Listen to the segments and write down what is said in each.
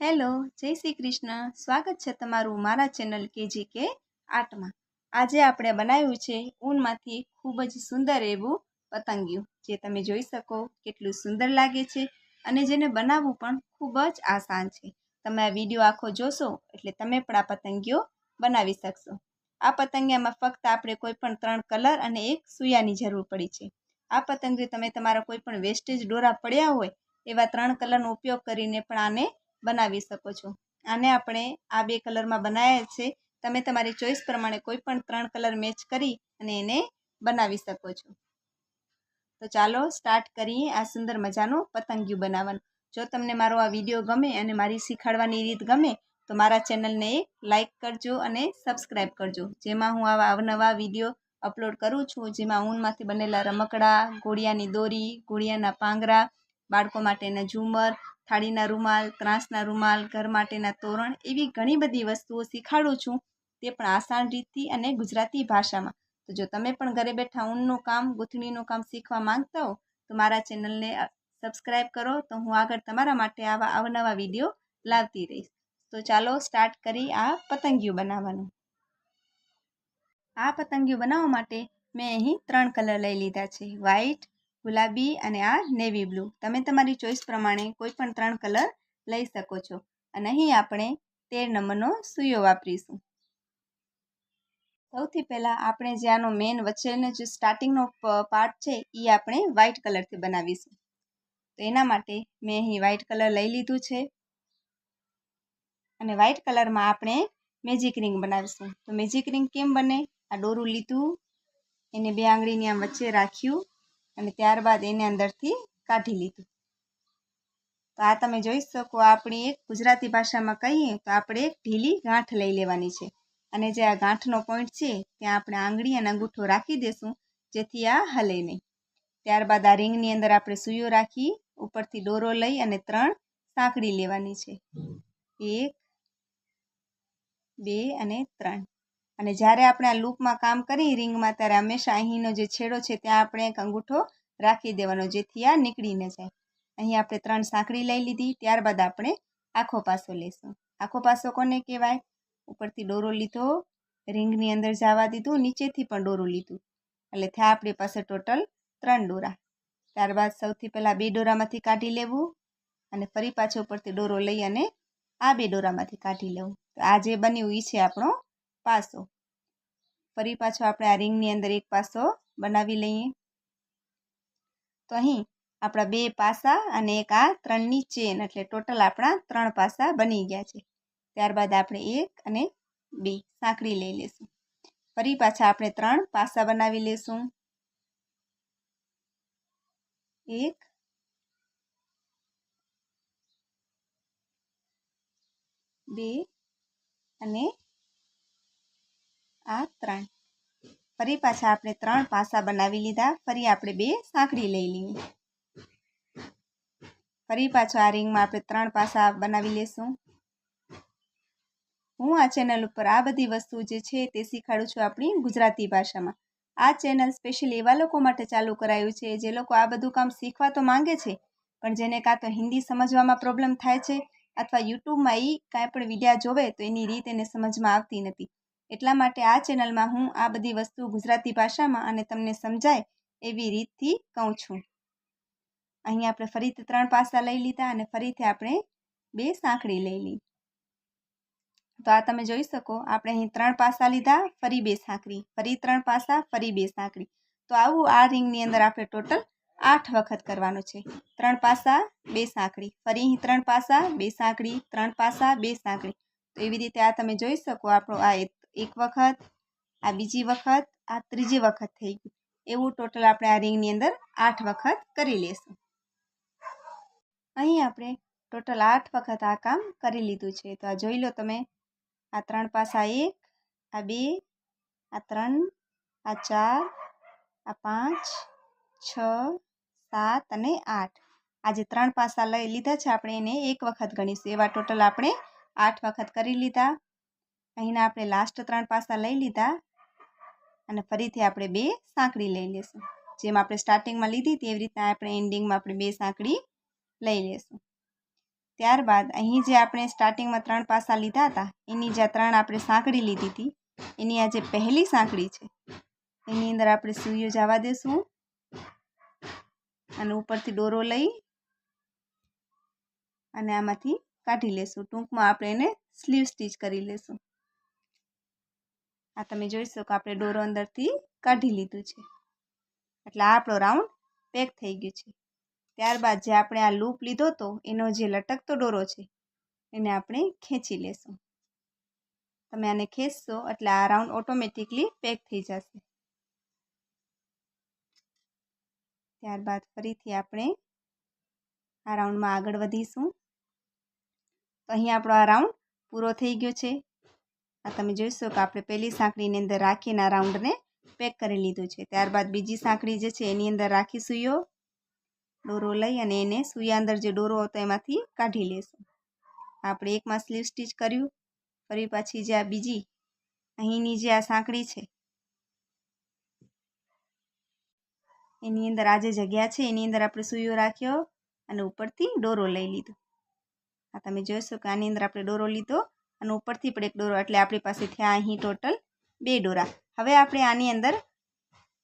Hello, જય શ્રી કૃષ્ણ. સ્વાગત છે તમારું મારા ચેનલ કેજી કે આર્ટમાં. આજે આપણે બનાવ્યું છે ઊનમાંથી ખૂબ જ સુંદર એવું પતંગિયું, જે તમે જોઈ શકો કેટલું સુંદર લાગે છે અને જેને બનાવવું પણ ખૂબ જ આસાન છે. તમે આ વીડિયો આખો જોશો એટલે તમે પણ આ પતંગિયો બનાવી શકશો. આ પતંગિયામાં ફક્ત આપણે કોઈ પણ ત્રણ કલર અને એક સૂયાની જરૂર પડી છે. આ પતંગિયું તમે તમારા કોઈ પણ વેસ્ટેજ દોરા પડ્યા હોય એવા ત્રણ કલરનો ઉપયોગ કરીને પણ આને બનાવી શકો છો. આને આપણે આ બે કલરમાં બનાવ્યા છે. તમે તમારી ચોઈસ પ્રમાણે કોઈ પણ ત્રણ કલર મેચ કરી અને એને બનાવી શકો છો. તો ચાલો સ્ટાર્ટ કરીએ આ સુંદર મજાનું પતંગિયું બનાવવાનું. જો તમને મારો આ વીડિયો ગમે અને મારી શીખવાડવાની રીત ગમે, તો મારા ચેનલને લાઇક કરજો અને સબસ્ક્રાઈબ કરજો. જેમાં હું આવા અવનવા વીડિયો અપલોડ કરું છું, જેમાં ઊનમાંથી બનેલા રમકડા ઘોડિયાની દોરી ઘોડિયાના પાંગરા, બાળકો માટેના ઝુમર થાળીના રૂમાલ, ત્રાસના રૂમાલ, ઘર માટેના તોરણ એવી ઘણી બધી વસ્તુઓ શીખાડું છું. તે પણ આસાન રીતથી અને ગુજરાતી ભાષામાં. તો જો તમે પણ ઘરે બેઠા ઊનનું કામ, ગૂંથણીનું કામ શીખવા માંગતા હો, તો મારા ચેનલને સબસ્ક્રાઈબ કરો. તો હું આગળ તમારા માટે આવા અવનવા વીડિયો લાવતી રહીશ. તો ચાલો સ્ટાર્ટ કરી આ પતંગિયું બનાવવાનું. આ પતંગિયું બનાવવા માટે મેં અહીં ત્રણ કલર લઈ લીધા છે. વ્હાઈટ ગુલાબી અને આ નેવી બ્લુ તમે તમારી ચોઈસ પ્રમાણે કોઈ પણ ત્રણ કલર લઈ શકો છો. અને અહીં આપણે તેર નંબરનો સુયો વાપરીશું. સૌથી પહેલાં આપણે જે આનો મેન વચ્ચેનો જે સ્ટાર્ટિંગનો પાર્ટ છે એ આપણે વ્હાઇટ કલરથી બનાવીશું. તો એના માટે મેં અહીં વ્હાઇટ કલર લઈ લીધું છે. અને વ્હાઇટ કલરમાં આપણે મેજિક રિંગ બનાવીશું. તો મેજિક રિંગ કેમ બને? આ દોરું લીધું. એને બે આંગળીની આમ વચ્ચે રાખ્યું. અને ત્યારબાદ એને અંદરથી કાઢી લીધું. તો આ તમે જોઈ શકો, આપણી એક ગુજરાતી ભાષામાં કહીએ તો આપણે એક ઢીલી ગાંઠ લઈ લેવાની છે. અને જે આ ગાંઠનો પોઈન્ટ છે, ત્યાં આપણે આંગળી અને અંગૂઠો રાખી દેશું, જેથી આ હલે નહીં. ત્યારબાદ આ રિંગની અંદર આપણે સૂયો રાખી, ઉપરથી દોરો લઈ અને ત્રણ સાંકળી લેવાની છે. એક, બે અને ત્રણ. અને જ્યારે આપણે આ લૂપમાં કામ કરી રિંગમાં, ત્યારે હંમેશા અહીંનો જે છેડો છે, ત્યાં આપણે એક અંગૂઠો રાખી દેવાનો, જેથી આ નીકળી ન જાય. અહીં આપણે ત્રણ સાંકળી લઈ લીધી, ત્યારબાદ આપણે આખો પાસો લઈશું. આખો પાસો કોને કહેવાય? ઉપરથી દોરો લીધો, રિંગની અંદર જવા દીધું, નીચેથી પણ દોરું લીધું. એટલે થયા આપણી પાસે ટોટલ ત્રણ દોરા. ત્યારબાદ સૌથી પહેલાં બે દોરામાંથી કાઢી લેવું અને ફરી પાછો ઉપરથી દોરો લઈ અને આ બે દોરામાંથી કાઢી લેવું. તો આ જે બન્યું એ છે આપણો પાસો. ફરી પાછો આપણે આ રિંગની અંદર એક પાસો બનાવી લઈએ. તો અહીં આપણા બે પાસા અને એક આ ત્રણની ચેન, એટલે ટોટલ આપણા ત્રણ પાસા બની ગયા છે. ત્યારબાદ આપણે એક અને બે સાંકળી લઈ લેશું ફરી પાછા આપણે ત્રણ પાસા બનાવી લેશું એક, બે અને આ ત્રણ. ફરી પાછા આપણે ત્રણ પાસા બનાવી લીધા. ફરી આપણે બે સાંકળી લઈ લઈએ ફરી પાછો આ રિંગમાં આપણે ત્રણ પાસા બનાવી લેશું. હું આ ચેનલ ઉપર આ બધી વસ્તુ જે છે તે શીખાડું છું આપણી ગુજરાતી ભાષામાં. આ ચેનલ સ્પેશિયલ એવા લોકો માટે ચાલુ કરાયું છે જે લોકો આ બધું કામ શીખવા તો માંગે છે, પણ જેને કાં તો હિન્દી સમજવામાં પ્રોબ્લેમ થાય છે અથવા યુટ્યુબમાં એ કાંઈ પણ વિડીયા જોવે તો એની રીત એને સમજમાં આવતી નથી. એટલા માટે આ ચેનલમાં હું આ બધી વસ્તુ ગુજરાતી ભાષામાં અને તમને સમજાય એવી રીતથી કહું છું. અહીં આપણે ફરીથી ત્રણ પાસા લઈ લીધા અને ફરીથી આપણે બે સાંકળી લઈ લી. તો આ તમે જોઈ શકો, આપણે અહીં ત્રણ પાસા લીધા, ફરી બે સાંકળી, ફરી ત્રણ પાસા, ફરી બે સાંકળી. તો આવું આ રિંગની અંદર આપણે ટોટલ આઠ વખત કરવાનું છે. ત્રણ પાસા, બે સાંકળી. ફરી અહીં ત્રણ પાસા, બે સાંકળી, ત્રણ પાસા, બે સાંકળી. તો એવી રીતે આ તમે જોઈ શકો, આપણો આ એક વખત, આ બીજી વખત, આ ત્રીજી વખત થઈ ગયું એવું ટોટલ આપણે આ રિંગની અંદર આઠ વખત કરી લેશું. અહીં આપણે ટોટલ આઠ વખત આ કામ કરી લીધું છે. તો આ જોઈ લો તમે. આ ત્રણ પાસા એક, આ બે, આ ત્રણ, આ ચાર, આ પાંચ, છ, સાત અને આઠ. આ જે ત્રણ પાસા લઈ લીધા છે, આપણે એને એક વખત ગણીશું. એવા ટોટલ આપણે આઠ વખત કરી લીધા. અહીંના આપણે લાસ્ટ ત્રણ પાસા લઈ લીધા અને ફરીથી આપણે બે સાંકળી લઈ લઈશું જેમ આપણે સ્ટાર્ટિંગમાં લીધી તેવી રીતના આપણે એન્ડિંગમાં આપણે બે સાંકડી લઈ લેશું. ત્યારબાદ અહીં જે આપણે સ્ટાર્ટિંગમાં ત્રણ પાસા લીધા હતા, એની જે ત્રણ આપણે સાંકળી લીધી હતી, એની આ જે પહેલી સાંકળી છે, એની અંદર આપણે સુઈઓ જવા દેશું અને ઉપરથી દોરો લઈ અને આમાંથી કાઢી લેશું. ટૂંકમાં આપણે એને સ્લીવ સ્ટીચ કરી લેશું. આ તમે જોઈ શકો આપણે દોરો અંદરથી કાઢી લીધું છે. એટલે આ આપણો રાઉન્ડ પેક થઈ ગયું છે. ત્યારબાદ જે આપણે આ લૂપ લીધો હતો એનો જે લટકતો દોરો છે, એને આપણે ખેંચી લેશું. તમે આને ખેંચશો એટલે આ રાઉન્ડ ઓટોમેટિકલી પેક થઈ જશે. ત્યારબાદ ફરીથી આપણે આ રાઉન્ડમાં આગળ વધીશું. તો અહીં આપણો આ રાઉન્ડ પૂરો થઈ ગયો છે. આ તમે જોઈશો કે આપણે પહેલી સાંકળીની અંદર રાખીને રાઉન્ડને પેક કરી લીધું છે. ત્યારબાદ બીજી સાંકળી જે છે એની અંદર રાખી સૂયો દોરો લઈ અને એને સૂયા અંદર જે દોરો હતો એમાંથી કાઢી લેશું. આપણે એકમાં સ્લીવ સ્ટીચ કર્યું, ફરી પાછી જે આ બીજી, અહીંની જે આ સાંકળી છે, એની અંદર આ જે જગ્યા છે એની અંદર આપણે સૂયો રાખ્યો અને ઉપરથી દોરો લઈ લીધો. આ તમે જોઈશો કે આની અંદર આપણે દોરો લીધો અને ઉપરથી પણ એક દોરો. એટલે આપણી પાસે થયા અહીં ટોટલ બે દોરા. હવે આપણે આની અંદર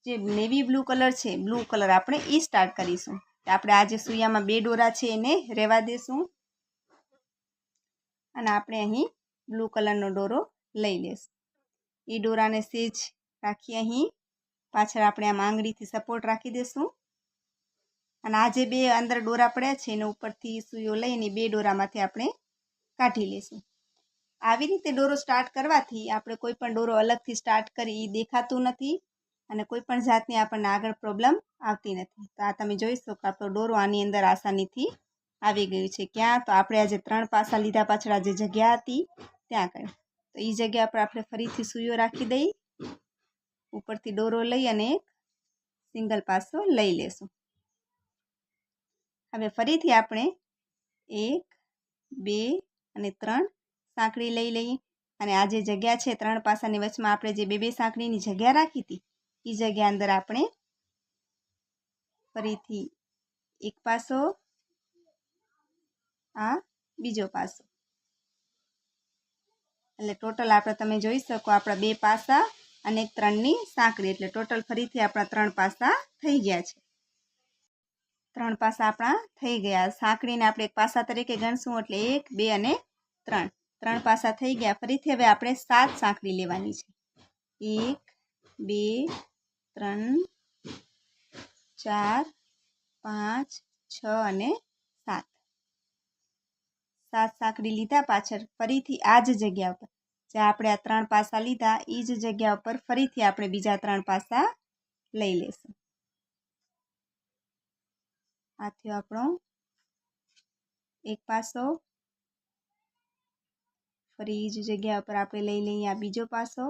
જે નેવી બ્લુ કલર છે બ્લુ કલર આપણે એ સ્ટાર્ટ કરીશું. આપણે આ જે સૂયામાં બે દોરા છે એને રહેવા દેશું. અને આપણે અહીં બ્લુ કલરનો દોરો લઈ લેશું. એ દોરાને સેજ રાખી અહીં. પાછળ આપણે આમ આંગળીથી સપોર્ટ રાખી દઈશું અને આ જે બે અંદર દોરા પડ્યા છે, એને ઉપરથી સૂયો લઈને બે દોરામાંથી આપણે કાઢી લઈશું આવી રીતે દોરો સ્ટાર્ટ કરવાથી આપણે કોઈ પણ દોરો અલગથી સ્ટાર્ટ કરી એ દેખાતું નથી અને કોઈ પણ જાતની આપણને આગળ પ્રોબ્લેમ આવતી નથી. તો આ તમે જોઈ શકો આપણો દોરો આની અંદર આસાનીથી આવી ગયું છે. ક્યાં? તો આપણે આજે ત્રણ પાસા લીધા પાછળ આ જે જગ્યા હતી, ત્યાં આગળ તો એ જગ્યા પર આપણે ફરીથી સૂયો રાખી દઈ, ઉપરથી દોરો લઈ અને એક સિંગલ પાસો લઈ લેશું. હવે ફરીથી આપણે એક, બે અને ત્રણ સાંકળી લઈ લઈએ. અને આ જે જગ્યા છે, ત્રણ પાસાની વચમાં આપણે જે બે બે સાંકળીની જગ્યા રાખી હતી, એ જગ્યા અંદર આપણે ફરીથી એક પાસો, આ બીજો પાસો. એટલે ટોટલ આપણે તમે જોઈ શકો આપણા બે પાસા અને ત્રણની સાંકળી. એટલે ટોટલ ફરીથી આપણા ત્રણ પાસા થઈ ગયા છે. ત્રણ પાસા આપણા થઈ ગયા. સાંકળીને આપણે એક પાસા તરીકે ગણશું, એટલે એક, બે અને ત્રણ. ત્રણ પાસા થઈ ગયા. ફરીથી હવે આપણે સાત સાંકળી લેવાની છે. એક, બે, ત્રણ, ચાર, પાંચ, છ અને સાત. સાત સાંકળી લીધા પાછળ ફરીથી આ જ જગ્યા ઉપર. જે આપણે આ ત્રણ પાસા લીધા એ જ જગ્યા ઉપર ફરીથી આપણે બીજા ત્રણ પાસા લઈ લેશું. આ થયો આપણો એક પાસો ફરી એ જ જગ્યા ઉપર આપણે લઈ લઈએ આ બીજો પાસો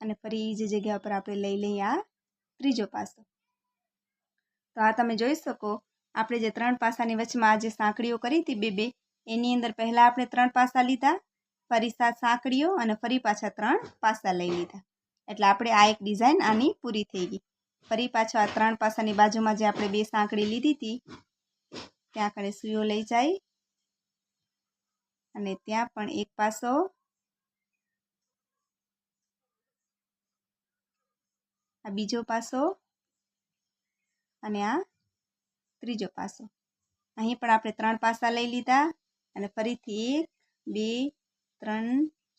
અને ફરી એ જ જગ્યા ઉપર આપણે લઈ લઈએ આ ત્રીજો પાસો. તો આ તમે જોઈ શકો, આપણે જે ત્રણ પાસાની વચમાં આ જે સાંકળીઓ કરી હતી બે બે, એની અંદર પહેલાં આપણે ત્રણ પાસા લીધા, ફરી સાત સાંકળીઓ અને ફરી પાછા ત્રણ પાસા લઈ લીધા. એટલે આપણે આ એક ડિઝાઇન આની પૂરી થઈ ગઈ. ફરી પાછા આ ત્રણ પાસાની બાજુમાં જે આપણે બે સાંકળી લીધી હતી, ત્યાં આગળ સૂયો લઈ જાય અને ત્યાં પણ એક પાસો આ બીજો પાસો અને આ ત્રીજો પાસો. અહીં પણ આપણે ત્રણ પાસા લઈ લીધા અને ફરીથી એક, બે, ત્રણ,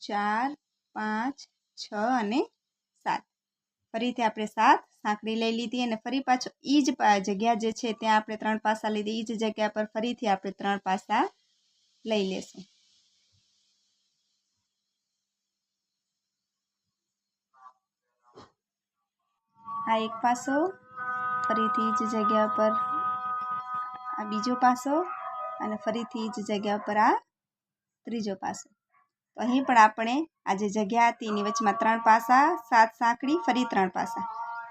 ચાર, પાંચ, છ અને સાત. ફરીથી આપણે સાત સાંકળી લઈ લીધી અને ફરી પાછો એ જ જગ્યા જે છે ત્યાં આપણે ત્રણ પાસા લીધી. એ જ જગ્યા પર ફરીથી આપણે ત્રણ પાસા લઈ લેશું. આ એક પાસો, ફરીથી જ જગ્યા પર આ બીજો પાસો અને ફરીથી જ જગ્યા પર આ ત્રીજો પાસો. તો અહીં પણ આપણે આ જે જગ્યા હતી એની વચમાં ત્રણ પાસા, સાત સાંકળી ફરી ત્રણ પાસા.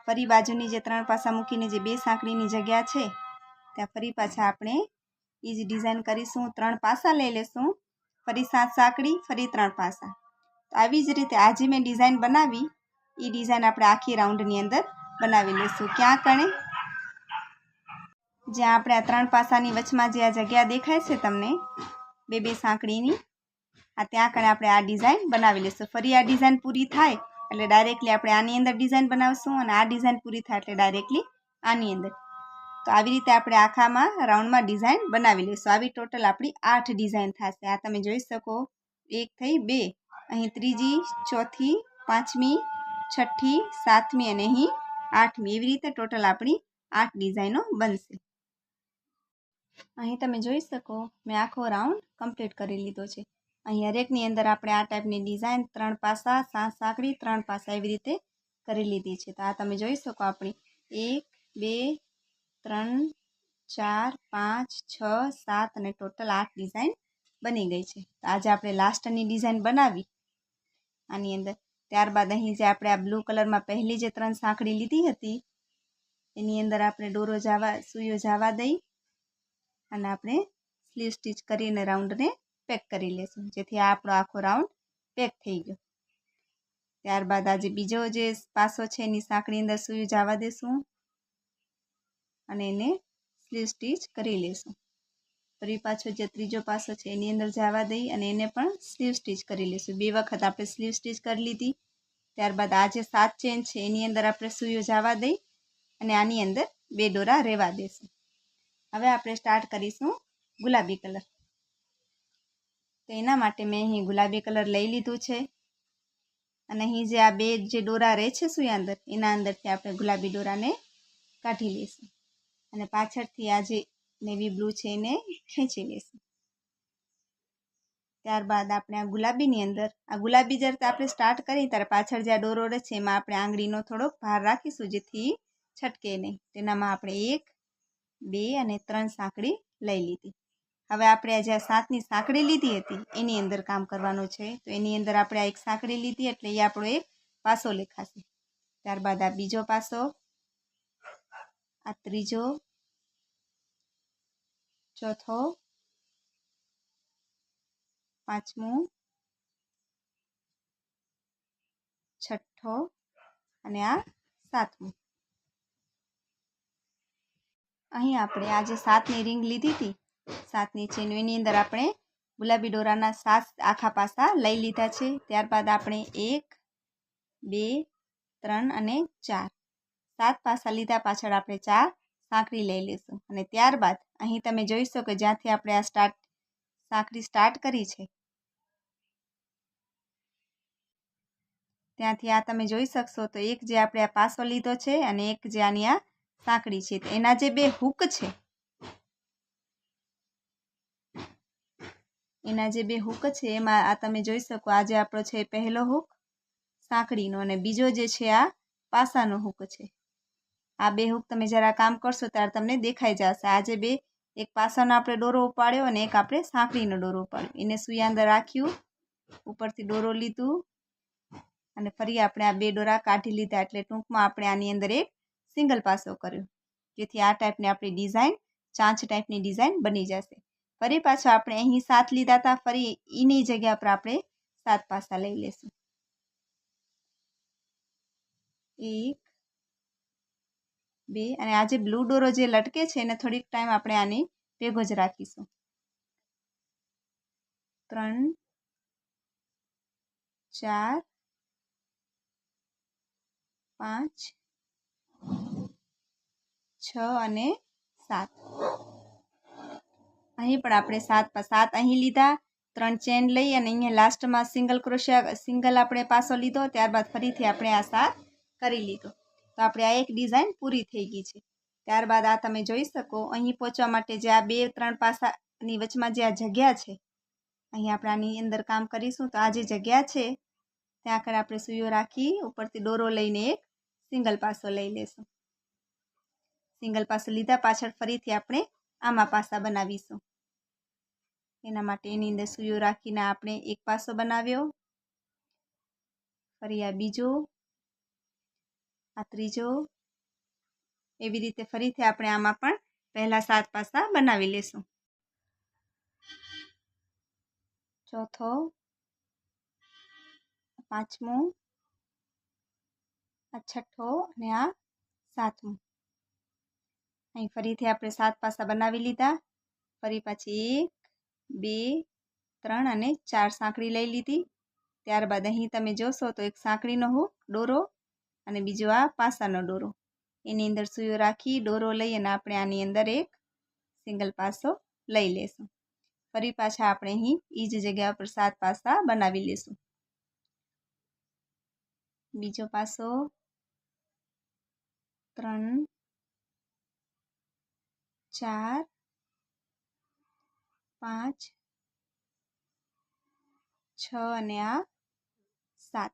ફરી બાજુની જે ત્રણ પાસા મૂકીને જે બે સાંકળીની જગ્યા છે, ત્યાં ફરી પાછા આપણે એ જ ડિઝાઇન કરીશું, ત્રણ પાસા લઈ લેશું, ફરી સાત સાંકળી ફરી ત્રણ પાસા. તો આવી જ રીતે આજે મેં ડિઝાઇન બનાવી એ ડિઝાઇન આપણે આખી રાઉન્ડની અંદર બનાવી લઈશું. ક્યાં કણે? જ્યાં આપણે આ ત્રણ પાસાની વચમાં જે આ જગ્યા દેખાય છે તમને, બે બે સાંકળીની, આ ત્યાં કણે આપણે આ ડિઝાઇન બનાવી લઈશું. ફરી આ ડિઝાઇન પૂરી થાય એટલે ડાયરેક્ટલી આપણે આની અંદર ડિઝાઇન બનાવશું અને આ ડિઝાઇન પૂરી થાય એટલે ડાયરેક્ટલી આની અંદર. તો આવી રીતે આપણે આખામાં રાઉન્ડમાં ડિઝાઇન બનાવી લઈશું. આવી ટોટલ આપણી આઠ ડિઝાઇન થશે. આ તમે જોઈ શકો. એક થઈ, બે. અહીં ત્રીજી, ચોથી, પાંચમી, છઠ્ઠી, સાતમી અને અહીં આઠમી. એવી રીતે ટોટલ આપણી આઠ ડિઝાઇનો બનશે. અહીં તમે જોઈ શકો, મેં આખો રાઉન્ડ કમ્પ્લીટ કરી લીધો છે. અહીં હરેકની અંદર આપણે આ ટાઈપની ડિઝાઇન ત્રણ પાસા, સાત સાંકડી, ત્રણ પાસા એવી રીતે કરી લીધી છે. તો આ તમે જોઈ શકો આપણી એક, બે, ત્રણ, ચાર, પાંચ, છ, સાત અને ટોટલ આઠ ડિઝાઇન બની ગઈ છે. તો આજે આપણે લાસ્ટની ડિઝાઇન બનાવી. આની અંદર ત્યારબાદ અહીં જે આપણે આ બ્લુ કલરમાં પહેલી જે ત્રણ સાંકળી લીધી હતી, એની અંદર આપણે ડોરો જવા સુયો જાવા દઈ અને આપણે સ્લીવ સ્ટીચ કરીને રાઉન્ડને પેક કરી લેશું. જેથી આ આપણો આખો રાઉન્ડ પેક થઈ ગયો. ત્યારબાદ આજે બીજો જે પાસો છે, એની સાંકળી અંદર સુયું જવા દેશું અને એને સ્લીવ સ્ટીચ કરી લેશું. ફરી પાછો જે ત્રીજો પાસો છે, એની અંદર જવા દઈ અને એને પણ સ્લીવ સ્ટીચ કરી લઈશું બે વખત આપણે સ્લીવ સ્ટીચ કરી લીધી. ત્યારબાદ આ જે સાત ચેન છે, એની અંદર આપણે સૂયો જવા દઈ અને આની અંદર બે દોરા રહેવા દેશું. હવે આપણે સ્ટાર્ટ કરીશું ગુલાબી કલર. તો એના માટે મેં અહીં ગુલાબી કલર લઈ લીધું છે. અને અહીં જે આ બે જે દોરા રહે છે સૂયા અંદર, એના અંદરથી આપણે ગુલાબી દોરાને કાઢી લઈશું. અને પાછળથી આ જે નેવી બ્લુ છે એને ખેંચી લઈશું ત્યારબાદ આપણે આ ગુલાબીની અંદર, આ ગુલાબી જ્યારે આપણે સ્ટાર્ટ કરીએ ત્યારે પાછળ જ્યાં ડોરોર છે એમાં આપણે આંગળીનો થોડોક ભાર રાખીશું જેથી છટકે નહીં. તેનામાં આપણે એક, બે અને ત્રણ સાંકળી લઈ લીધી. હવે આપણે આ જ્યાં સાતની સાંકળી લીધી હતી, એની અંદર કામ કરવાનું છે. તો એની અંદર આપણે આ એક સાંકળી લીધી એટલે એ આપણો એક પાસો લેખાશે. ત્યારબાદ આ બીજો પાસો, આ ત્રીજો ચોથો, પાંચમું, છઠ્ઠો અને આ સાતમું. અહીં આપણે આ જે સાતની રિંગ લીધી હતી. સાતની ચેન અંદર આપણે ગુલાબી દોરાના સાત આખા પાસા લઈ લીધા છે. ત્યારબાદ આપણે એક, બે, ત્રણ અને ચાર. સાત પાસા લીધા, પાછળ આપણે ચાર સાંકળી લઈ લઈશું. અને ત્યારબાદ અહીં તમે જોઈ શકો જ્યાંથી આપણે આ સ્ટાર્ટ સાંકળી સ્ટાર્ટ કરી છે. ત્યાંથી આ તમે જોઈ શકશો તો એક જે આપણે આ પાસો લીધો છે અને એક જે આની આ સાંકળી છે. એના જે બે હુક છે, એના જે બે હુક છે, એમાં આ તમે જોઈ શકો આ જે આપણો છે પહેલો હુક સાંકળીનો અને બીજો જે છે આ પાસાનો હુક છે. આ બે હુક તમે જ્યારે કામ કરશો ત્યારે તમને દેખાઈ જશે. આજે બે, એક પાસાનો આપણે દોરો ઉપાડ્યો અને એક આપણે સાંકળીનો દોરો ઉપાડ્યો. એને સુઈ અંદર રાખ્યું, ઉપરથી દોરો લીધું અને ફરી આપણે આ બે દોરા કાઢી લીધા એટલે ટૂંકમાં આપણે આની અંદર એક સિંગલ પાસો કર્યો, જેથી આ ટાઈપની આપણી ડિઝાઇન, ચાંચ ટાઈપની ડિઝાઇન બની જશે. ફરી પાછો આપણે અહીં સાત લીધા હતા ફરી એની જગ્યા પર આપણે સાત પાસા લઈ લેશું. એક બે. અને આ જે બ્લુ ડોરો જે લટકે છે એને થોડીક ટાઈમ આપણે આને ભેગો જ રાખીશું. ત્રણ, ચાર, પાંચ, છ અને સાત. અહીં પણ આપણે સાત સાત અહીં લીધા. ત્રણ ચેન લઈ અને અહીંયા લાસ્ટમાં સિંગલ ક્રોશિયા, સિંગલ આપણે પાસો લીધો. ત્યારબાદ ફરીથી આપણે આ સાત કરી લીધો. તો આપણે આ એક ડિઝાઇન પૂરી થઈ ગઈ છે. ત્યારબાદ આ તમે જોઈ શકો, અહીં પહોંચવા માટે જે આ બે ત્રણ પાસાની વચમાં જે આ જગ્યા છે, અહીં આપણે આની અંદર કામ કરીશું. તો આ જે જગ્યા છે, ત્યાં આગળ આપણે સુઈઓ રાખી ઉપરથી દોરો લઈને એક સિંગલ પાસો લઈ લેશું. સિંગલ પાસો લીધા પાછળ ફરીથી આપણે આમાં પાસા બનાવીશું. એના માટે એની અંદર સુઈઓ રાખીને આપણે એક પાસો બનાવ્યો. ફરી આ બીજો આ ત્રીજો એવી રીતે ફરીથી આપણે આમાં પણ પહેલા સાત પાસા બનાવી લેશું. ચોથો, પાંચમું, આ છઠ્ઠો અને આ સાતમું. અહીં ફરીથી આપણે સાત પાસા બનાવી લીધા. ફરી પાછી એક, બે, ત્રણ અને ચાર સાંકળી લઈ લીધી. ત્યારબાદ અહીં તમે જોશો તો એક સાંકળીનો હું, દોરો અને બીજો આ પાસાનો દોરો. એની અંદર સુયો રાખી દોરો લઈ અને આપણે આની અંદર એક સિંગલ પાસો લઈ લેશું. ફરી પાછા આપણે અહીં એ જ જગ્યા પર સાત પાસા બનાવી લેશું. બીજો પાસો ત્રણ, ચાર, પાંચ, છ અને આ સાત.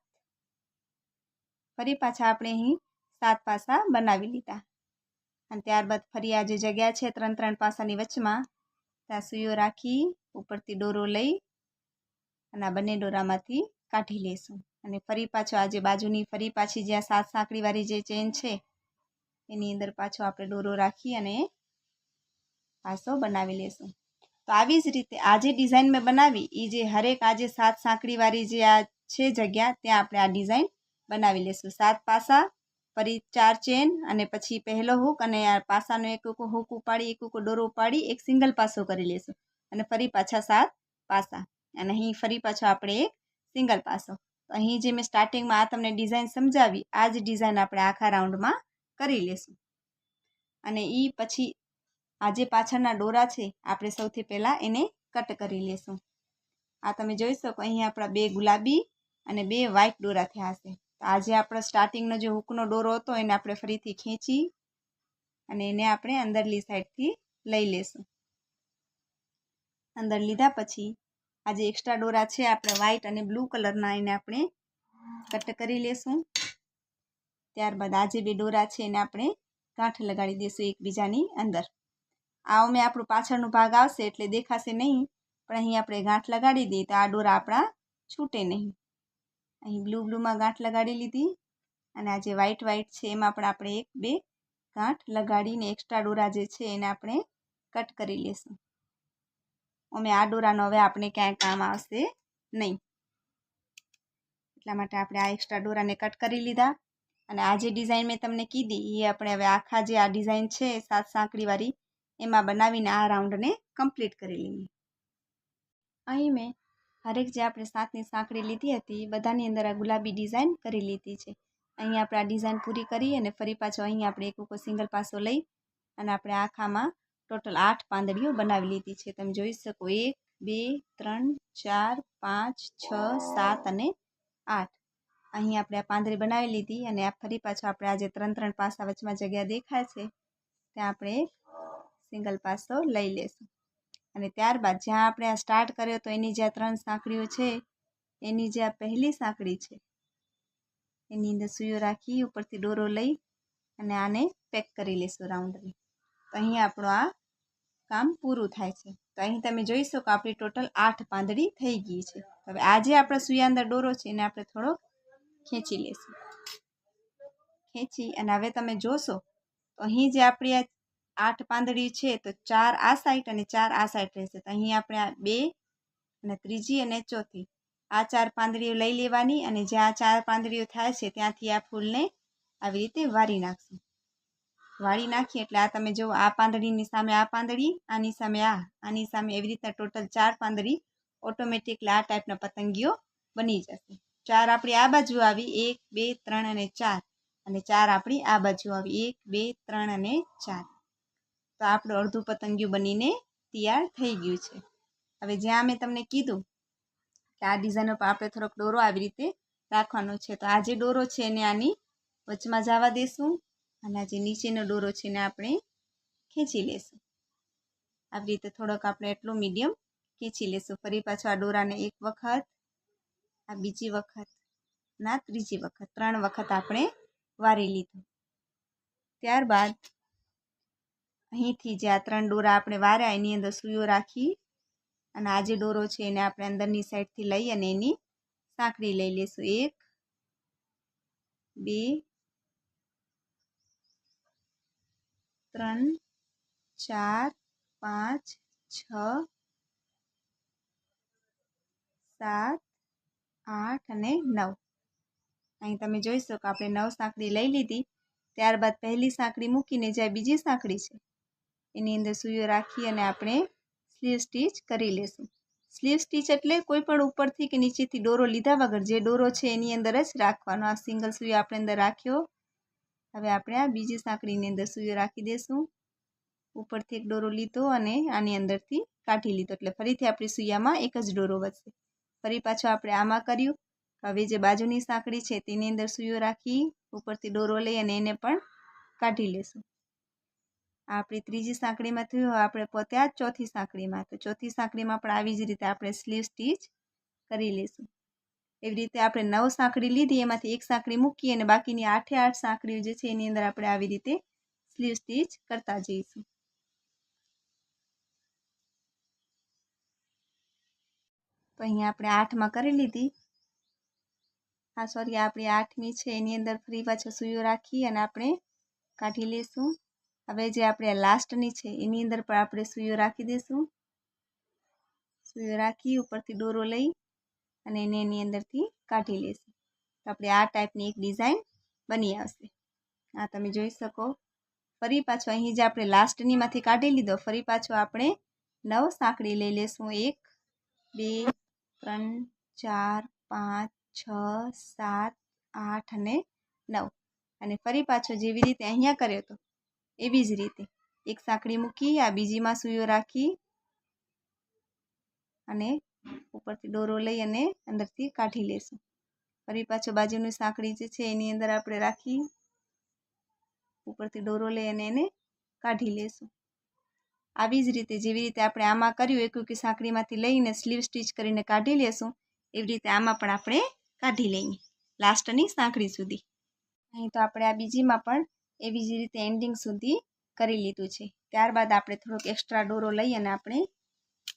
ફરી પાછા આપણે અહીં સાત પાસા બનાવી લીધા. અને ત્યારબાદ ફરી આ જે જગ્યા છે ત્રણ ત્રણ પાસાની વચમાં, ત્યાં સૂયો રાખી, ઉપરથી દોરો લઈ અને આ બંને દોરામાંથી કાઢી લેશું. અને ફરી પાછો આ જે બાજુની ફરી પાછી જ્યાં સાત સાંકળીવાળી જે ચેન છે, એની અંદર પાછો આપણે દોરો રાખી અને પાસો બનાવી લેશું. તો આવી જ રીતે આ જે ડિઝાઇન મેં બનાવી એ જે હરેક આ જે સાત સાંકળીવાળી જે આ છે જગ્યા, ત્યાં આપણે આ ડિઝાઇન બનાવી લેશું. સાત પાસા, ફરી ચાર ચેન અને પછી પહેલો હૂક અને આ પાસાનો એક હૂક ઉપાડી, એક હૂક દોરો ઉપાડી, એક સિંગલ પાસો કરી લેશું. અને ફરી પાછા સાત પાસા. અને અહીં ફરી પાછો આપણે એક સિંગલ પાસો. તો અહીં જે મેં સ્ટાર્ટિંગમાં આ તમને ડિઝાઇન સમજાવી, આ જ ડિઝાઇન આપણે આખા રાઉન્ડમાં કરી લેશું. અને એ પછી આ જે પાછળના ડોરા છે, આપણે સૌથી પહેલાં એને કટ કરી લેશું. આ તમે જોઈ શકો, અહીં આપણા બે ગુલાબી અને બે વ્હાઇટ ડોરા થયા હશે. આજે આપણો સ્ટાર્ટિંગનો જે હૂકનો દોરો હતો એને આપણે ફરીથી ખેંચી અને એને આપણે અંદરલી સાઈડથી લઈ લેશું. અંદર લીધા પછી આ જે એક્સ્ટ્રા દોરા છે, આપણે વ્હાઈટ અને બ્લુ કલરના એને આપણે કટ કરી લેશું. ત્યારબાદ આ જે બે દોરા છે એને આપણે ગાંઠ લગાડી દઈશું એકબીજાની અંદર. આ અમે આપણું પાછળનો ભાગ આવશે એટલે દેખાશે નહીં, પણ અહીં આપણે ગાંઠ લગાડી દઈએ તો આ દોરા આપણા છૂટે નહીં. અહીં બ્લુ બ્લુમાં ગાંઠ લગાડી લીધી અને આ જે વ્હાઈટ વ્હાઈટ છે એમાં પણ આપણે એક, બે ગાંઠ લગાડીને એક્સ્ટ્રા ડોરા જે છે એને આપણે કટ કરી લેશું. અમે આ ડોરાનો હવે આપણે ક્યાંય કામ આવશે નહીં. એટલા માટે આપણે આ એક્સ્ટ્રા ડોરાને કટ કરી લીધા અને આ જે ડિઝાઇન મેં તમને કીધી એ આપણે હવે આખા જે આ ડિઝાઇન છે સાત સાંકળીવાળી એમાં બનાવીને આ રાઉન્ડને કમ્પ્લીટ કરી લઈએ. અહીં મેં હરેક જે આપણે સાતની સાંકળી લીધી હતી બધાની અંદર આ ગુલાબી ડિઝાઇન કરી લીધી છે. અહીં આપણે આ ડિઝાઇન પૂરી કરી અને ફરી પાછો અહીં આપણે એક ઉકો સિંગલ પાસો લઈ અને આપણે આખામાં ટોટલ આઠ પાંદડીઓ બનાવી લીધી છે. તમે જોઈ શકો એક, બે, ત્રણ, ચાર, પાંચ, છ, સાત અને આઠ. અહીં આપણે આ પાંદડી બનાવી લીધી અને આ ફરી પાછો આપણે આજે ત્રણ ત્રણ પાસા વચમાં જગ્યા દેખાય છે, ત્યાં આપણે સિંગલ પાસો લઈ લેશું. અને ત્યારબાદ જ્યાં આપણે આ સ્ટાર્ટ કર્યો તો એની જે ત્રણ સાંકળીઓ છે, એની જે આ પહેલી સાંકળી છે, એની અંદર સૂયો રાખી ઉપરથી દોરો લઈ અને આને પેક કરી લેશું રાઉન્ડની તો અહીં આપણું આ કામ પૂરું થાય છે. તો અહીં તમે જોઈ શકો આપણી ટોટલ આઠ પાંદડી થઈ ગઈ છે. હવે આ જે આપણે સૂયા અંદર દોરો છે, એને આપણે થોડોક ખેંચી લેશું. ખેંચી અને હવે તમે જોશો તો અહીં જે આપણી આ આઠ પાંદડી છે, તો ચાર આ સાઈડ અને ચાર આ સાઈડ રહેશે. તો અહીં આપણે આ બે અને ત્રીજી અને ચોથી. આ ચાર પાંદડીઓ લઈ લેવાની અને જ્યાં ચાર પાંદડીઓ થાય છે, ત્યાંથી આ ફૂલને આવી રીતે વારી નાખશું. વાળી નાખીએ એટલે આ તમે જુઓ, આ પાંદડીની સામે આ પાંદડી, આની સામે આ. આની સામે એવી રીતના ટોટલ ચાર પાંદડી ઓટોમેટિકલી આ ટાઈપના પતંગીઓ બની જશે. ચાર આપણી આ બાજુ આવી, એક, બે, ત્રણ અને ચાર. અને ચાર આપણી આ બાજુ આવી, એક, બે, ત્રણ અને ચાર. તો આપણું અડધું પતંગિયું બનીને તૈયાર થઈ ગયું છે. હવે જ્યાં મેં તમને કીધું કે આ ડિઝાઇન પર આપણે થોડોક ડોરો આવી રીતે રાખવાનો છે, તો આ જે ડોરો છે એને આની વચમાં જવા દેશું અને આ જે નીચેનો ડોરો છે એને આપણે ખેંચી લેશું. આવી રીતે થોડોક આપણે એટલું મીડિયમ ખેંચી લેશું. ફરી પાછો આ ડોરાને એક વખત, આ બીજી વખત, ના, ત્રીજી વખત, ત્રણ વખત આપણે વારી લીધું. ત્યારબાદ અહીંથી જે આ ત્રણ દોરા આપણે વાર્યા, એની અંદર સૂયો રાખી અને આ જે દોરો છે એને આપણે અંદરની સાઈડથી લઈ અને એની સાંકળી લઈ લઈશું એક, બે, ત્રણ, ચાર, પાંચ, છ, સાત, આઠ અને નવ. અહીં તમે જોઈ શકો આપણે નવ સાંકળી લઈ લીધી. ત્યારબાદ પહેલી સાંકળી મૂકીને જ્યાં બીજી સાંકળી છે એની અંદર સૂયો રાખી અને આપણે સ્લીવ સ્ટીચ કરી લેશું. સ્લીવ સ્ટીચ એટલે કોઈ પણ ઉપરથી કે નીચેથી ડોરો લીધા વગર જે ડોરો છે એની અંદર જ રાખવાનો. આ સિંગલ સૂયો આપણે અંદર રાખ્યો. હવે આપણે આ બીજી સાંકળીની અંદર સૂયો રાખી દઈશું ઉપરથી એક ડોરો લીધો અને આની અંદરથી કાઢી લીધો. એટલે ફરીથી આપણી સૂયામાં એક જ ડોરો વધશે. ફરી પાછો આપણે આમાં કર્યું. હવે જે બાજુની સાંકળી છે તેની અંદર સૂયો રાખી, ઉપરથી ડોરો લઈ અને એને પણ કાઢી લેશું. આપણી ત્રીજી સાંકળીમાં થયું હવે આપણે પહોંચ્યા ચોથી સાંકળીમાં. તો ચોથી સાંકળીમાં પણ આવી જ રીતે આપણે સ્લીવ સ્ટીચ કરી લઈશું. એવી રીતે આપણે નવ સાંકળી લીધી, એમાંથી એક સાંકળી મૂકી અને બાકીની આઠે આઠ સાંકળીઓ જે છે એની અંદર આપણે આવી રીતે સ્લીવ સ્ટીચ કરતા જઈશું. તો અહીંયા આપણે આઠમાં કરી લીધી. હા સોરી આપણી આઠમી છે, એની અંદર ફરી પાછો સુયો રાખી અને આપણે કાઢી લઈશું. હવે જે આપણે લાસ્ટની છે, એની અંદર પણ આપણે સૂયો રાખી દઈશું. સૂયો રાખી ઉપરથી દોરો લઈ અને એને એની અંદરથી કાઢી લઈશું. તો આપણે આ ટાઈપની એક ડિઝાઇન બની આવશે. આ તમે જોઈ શકો. ફરી પાછો અહીં જે આપણે લાસ્ટનીમાંથી કાઢી લીધો, ફરી પાછો આપણે નવ સાંકળી લઈ લેશું. એક, બે, ત્રણ, ચાર, પાંચ, છ, સાત, આઠ અને નવ. અને ફરી પાછો જેવી રીતે અહીંયા કર્યો હતો એવી જ રીતે. એક સાંકળી મૂકી, આ બીજીમાં સૂયો રાખી અને ઉપરથી દોરો લઈ અને અંદરથી કાઢી લેશું. ફરી પાછો બાજુની સાંકળી જે છે એની અંદર આપણે રાખી, ઉપરથી દોરો લઈ અને એને કાઢી લેશું. આવી જ રીતે જેવી રીતે આપણે આમાં કર્યું, એક એકી સાંકળીમાંથી લઈને સ્લીવ સ્ટીચ કરીને કાઢી લેશું, એવી રીતે આમાં પણ આપણે કાઢી લઈએ. લાસ્ટની સાંકળી સુધી. અહીં તો આપણે આ બીજીમાં પણ એવી જ રીતે એન્ડિંગ સુધી કરી લીધું છે. ત્યારબાદ આપણે થોડોક એક્સ્ટ્રા દોરો લઈ અને આપણે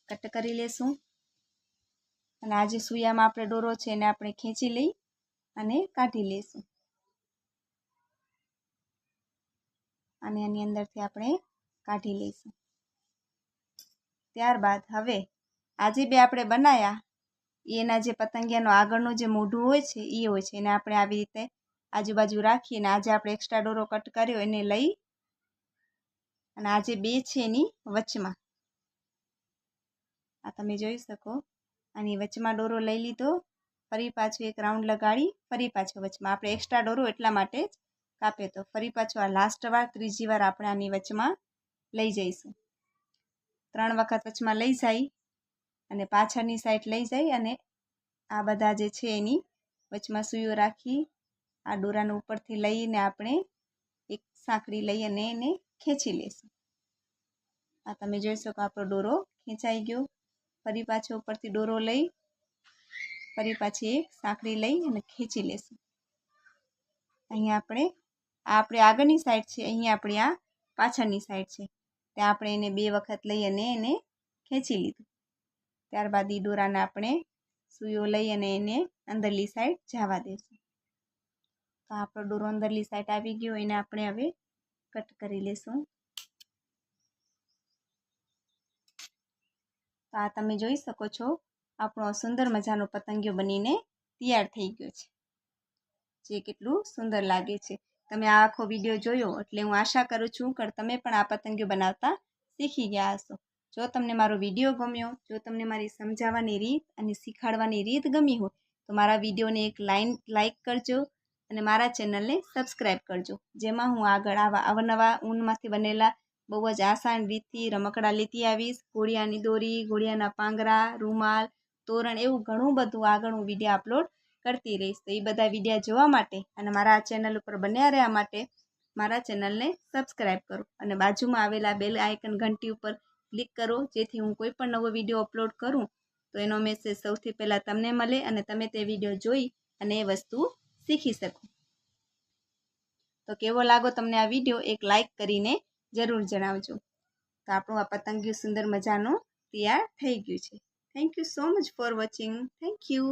કટ કરી લેશું. અને આ જે સૂયામાં આપણે દોરો છે એને આપણે ખેંચી લઈ અને કાઢી લઈશું અને એની અંદરથી આપણે કાઢી લઈશું. ત્યારબાદ હવે આજે બે આપણે બનાવ્યા એના જે પતંગિયાનો આગળનું જે મોઢું હોય છે એ હોય છે. એને આપણે આવી રીતે આજુબાજુ રાખી અને આજે આપણે એક્સ્ટ્રા દોરો કટ કર્યો એને લઈ અને આજે બે છે એની વચમાં. આ તમે જોઈ શકો. આની વચમાં દોરો લઈ લીધો. ફરી પાછો એક રાઉન્ડ લગાડી, ફરી પાછો વચમાં. આપણે એક્સ્ટ્રા દોરો એટલા માટે જ કાપે તો ફરી પાછો આ લાસ્ટ વાર, ત્રીજી વાર આપણે આની વચમાં લઈ જઈશું. ત્રણ વખત વચમાં લઈ જાય અને પાછળની સાઈડ લઈ જાય અને આ બધા જે છે એની વચમાં સૂયો રાખી આ દોરાને ઉપરથી લઈને આપણે એક સાંકળી લઈ અને એને ખેંચી લેશું આ તમે જોઈ શકો આપણો દોરો ખેંચાઈ ગયો. ફરી પાછો ઉપરથી દોરો લઈ, ફરી પાછી એક સાંકળી લઈ અને ખેંચી લેશું અહીંયા આપણે, આ આપણે આગળની સાઈડ છે, અહીંયા આપણી આ પાછળની સાઈડ છે. ત્યાં આપણે એને બે વખત લઈ અને એને ખેંચી લીધું. ત્યારબાદ એ દોરાને આપણે સુયો લઈ અને એને અંદરલી સાઈડ જવા દઈશું તો આપણો દોરો અંદરલી સાઈડ આવી ગયો, એને આપણે હવે કટ કરી લેશું. તો આ તમે જોઈ શકો છો, આપણો સુંદર મજાનો પતંગિયો બનીને તૈયાર થઈ ગયો છે. જે કેટલું સુંદર લાગે છે. તમે આ આખો વીડિયો જોયો એટલે હું આશા કરું છું કે તમે પણ આ પતંગિયો બનાવતા શીખી ગયા હશો. જો તમને મારો વીડિયો ગમ્યો, જો તમને મારી સમજાવવાની રીત અને શીખવાડવાની રીત ગમી હોય, તો મારા વિડીયોને એક લાઈન, લાઈક કરજો અને મારા ચેનલને સબસ્ક્રાઈબ કરજો. જેમાં હું આગળ આવા અવનવા ઊનમાંથી બનેલા બહુ જ આસાન રીતથી રમકડા લેતી આવીશ. ઘોડિયાની દોરી, ઘોડિયાના પાંગરા, રૂમાલ, તોરણ એવું ઘણું બધું આગળ હું વીડિયો અપલોડ કરતી રહીશ. તો એ બધા વિડીયા જોવા માટે અને મારા ચેનલ ઉપર બન્યા રહ્યા માટે મારા ચેનલને સબસ્ક્રાઈબ કરો અને બાજુમાં આવેલા બેલ આઇકન ઘંટી ઉપર ક્લિક કરો. જેથી હું કોઈ પણ નવો વીડિયો અપલોડ કરું તો એનો મેસેજ સૌથી પહેલાં તમને મળે અને તમે તે વીડિયો જોઈ અને એ વસ્તુ શીખી શકો. તો કેવો લાગો તમને આ વીડિયો, એક લાઈક કરીને જરૂર જણાવજો. તો આપણું આ પતંગિયું સુંદર મજાનું તૈયાર થઈ ગયું છે. Thank you so much for watching thank you